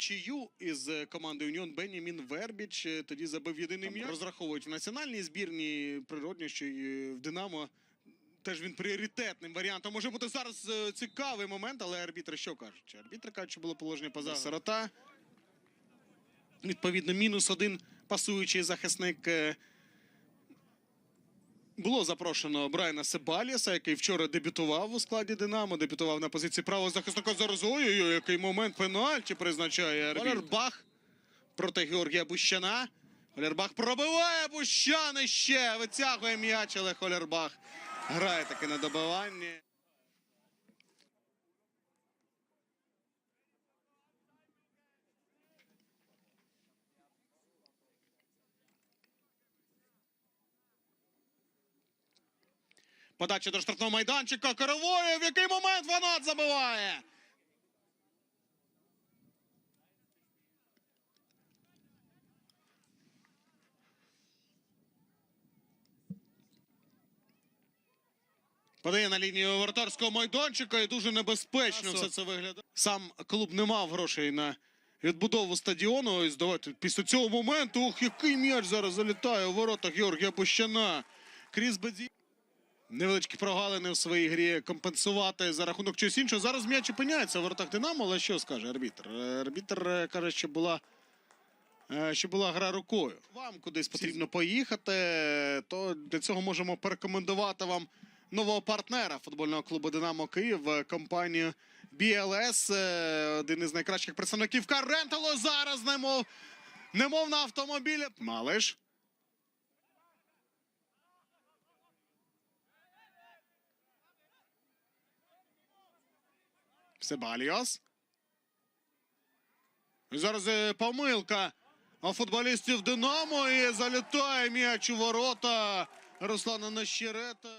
нічию із команди командою Уніон Бенімін Вербіч. Е, Тоді забив єдиний м'яч. Розраховують в національній збірні природньо, що і в Динамо. Теж він пріоритетним варіантом. Може бути зараз е, цікавий момент, але арбітри що кажуть? Арбітри кажуть, що було положення поза сирота. Відповідно, мінус один пасуючий захисник. Було запрошено Брайана Себаліса, який вчора дебютував у складі Динамо, дебютував на позиції правого захисника. Зараз ой-ой-ой, який момент пенальті призначає. Олербах проти Георгія Бущана. Олербах пробиває Бущани ще витягує м'яч, але Холербах грає таки на добиванні. Подача до штрафного майданчика. Коровою. В який момент Ванат забиває? Подає на лінію воротарського майданчика і дуже небезпечно все це виглядає. Сам клуб не мав грошей на відбудову стадіону. І здавати після цього моменту. Ух, який м'яч зараз залітає у ворота Георгія Пущана. Кріс Бедзі. Невеличкі прогалини в своїй грі компенсувати за рахунок чогось іншого. Зараз м'яч опиняється в воротах Динамо, але що скаже арбітр? Е, Арбітр е, каже, що була, е, що була гра рукою. Вам кудись потрібно поїхати, то для цього можемо порекомендувати вам нового партнера футбольного клубу Динамо Київ, компанію BLS, один із найкращих представників Карентало. Зараз немов, немов на автомобілі. Малиш. Себаліос. Зараз е, помилка у футболістів Динамо і залітає м'яч у ворота Руслана Нащерета.